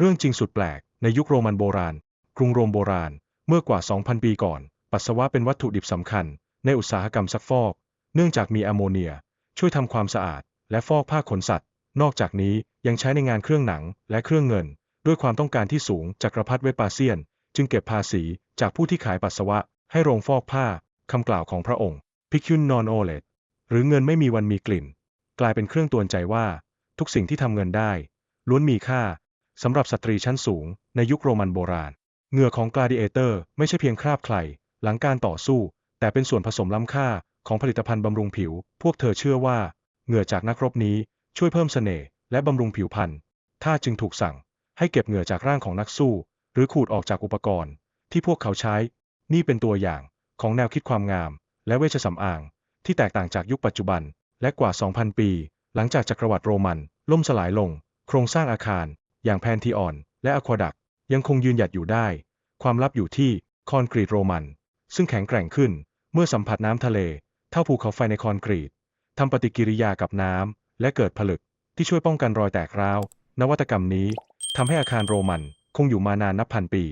เรื่องจริงสุดแปลก ในยุคโรมันโบราณ กรุงโรมโบราณ เมื่อกว่า 2,000 ปีก่อน ปัสสาวะเป็นวัตถุดิบสำคัญ ในอุตสาหกรรมซักฟอก เนื่องจากมีแอมโมเนีย ช่วยทำความสะอาด และฟอกผ้าขนสัตว์ นอกจากนี้ยังใช้ในงานเครื่องหนังและเครื่องเงิน ด้วยความต้องการที่สูงจักรพรรดิเวปาเซียน จึงเก็บภาษีจากผู้ที่ขายปัสสาวะ ให้โรงฟอกผ้าคำกล่าวของพระองค์พิคุนนอนโอเลตหรือเงินไม่มีวันมีกลิ่น กลายเป็นเครื่องตือนใจว่า ทุกสิ่งที่ทำเงินได้ ล้วนมีค่า สำหรับสตรีชั้นสูง ในยุคโรมันโบราณ เหงื่อของกลาดิเอเตอร์ไม่ใช่เพียงคราบใครหลังการต่อสู้ แต่เป็นส่วนผสมล้ำค่าของผลิตภัณฑ์บำรุงผิว พวกเธอเชื่อว่า เหงื่อจากนักรบนี้ช่วยเพิ่มเสน่ห์และบำรุงผิวพรรณท่าจึงถูกสั่งให้เก็บเหงื่อจากร่างของนักสู้ หรือขูดออกจากอุปกรณ์ ที่พวกเขาใช้ นี่เป็นตัวอย่างของแนวคิดความงาม และเวชสำอาง ที่แตกต่างจากยุคปัจจุบัน และกว่า 2,000 ปี หลังจากจักรวรรดิโรมัน ล่มสลายลง โครงสร้างอาคาร อย่างแพนทีออน และอควาดัก ยังคงยืนหยัดอยู่ได้ ความลับอยู่ที่คอนกรีตโรมัน ซึ่งแข็งแกร่งขึ้นเมื่อสัมผัสน้ำทะเล เท่าภูเขาไฟในคอนกรีตทำปฏิกิริยากับน้ำและเกิดผลึกที่ช่วยป้องกันรอยแตกร้าว นวัตกรรมนี้ทำให้อาคารโรมันคงอยู่มานานนับพันปี